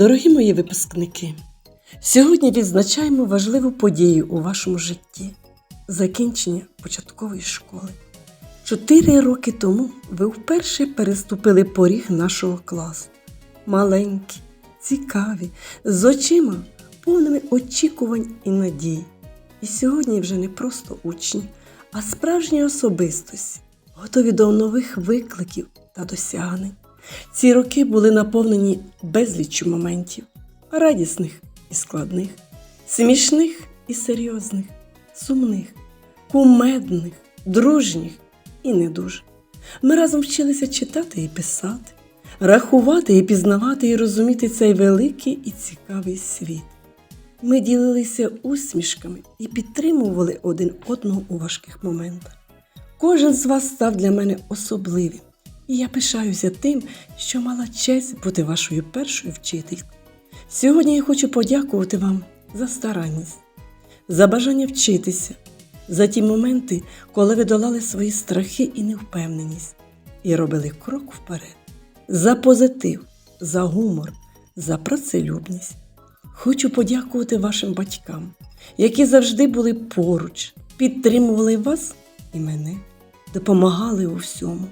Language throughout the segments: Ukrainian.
Дорогі мої випускники, сьогодні відзначаємо важливу подію у вашому житті закінчення початкової школи. Чотири роки тому ви вперше переступили поріг нашого класу. Маленькі, цікаві, з очима, повними очікувань і надій. І сьогодні вже не просто учні, а справжні особистості, готові до нових викликів та досягнень. Ці роки були наповнені безліччю моментів, радісних і складних, смішних і серйозних, сумних, кумедних, дружніх і не дуже. Ми разом вчилися читати і писати, рахувати і пізнавати і розуміти цей великий і цікавий світ. Ми ділилися усмішками і підтримували один одного у важких моментах. Кожен з вас став для мене особливим, і я пишаюся тим, що мала честь бути вашою першою вчителькою. Сьогодні я хочу подякувати вам за старанність, за бажання вчитися, за ті моменти, коли ви долали свої страхи і невпевненість, і робили крок вперед, за позитив, за гумор, за працелюбність. Хочу подякувати вашим батькам, які завжди були поруч, підтримували вас і мене, допомагали у всьому.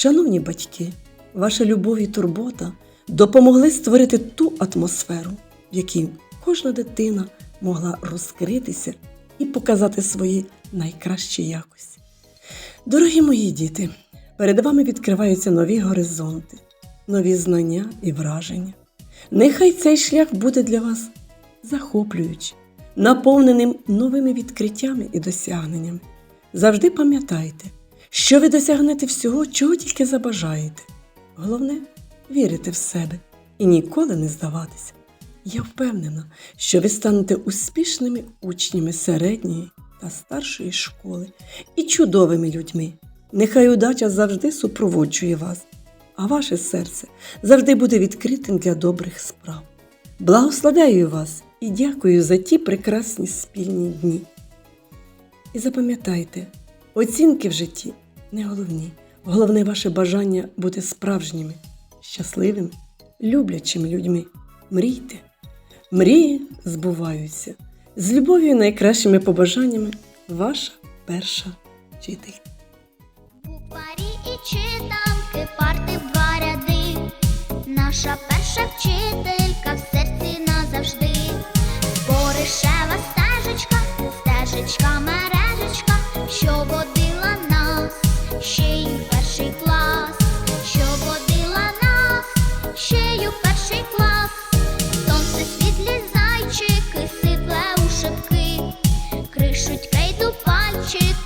Шановні батьки, ваша любов і турбота допомогли створити ту атмосферу, в якій кожна дитина могла розкритися і показати свої найкращі якості. Дорогі мої діти, перед вами відкриваються нові горизонти, нові знання і враження. Нехай цей шлях буде для вас захоплюючим, наповненим новими відкриттями і досягненнями. Завжди пам'ятайте, що ви досягнете всього, чого тільки забажаєте. Головне вірити в себе і ніколи не здаватися. Я впевнена, що ви станете успішними учнями середньої та старшої школи і чудовими людьми. Нехай удача завжди супроводжує вас, а ваше серце завжди буде відкритим для добрих справ. Благословляю вас і дякую за ті прекрасні спільні дні. І запам'ятайте, оцінки в житті не головні. Головне ваше бажання бути справжніми, щасливими, люблячими людьми. Мрійте. Мрії збуваються. З любов'ю і найкращими побажаннями ваша перша вчитель. Букварі і читанки, парти в два ряди. Наша перша вчителька в серці назавжди. Стежечка she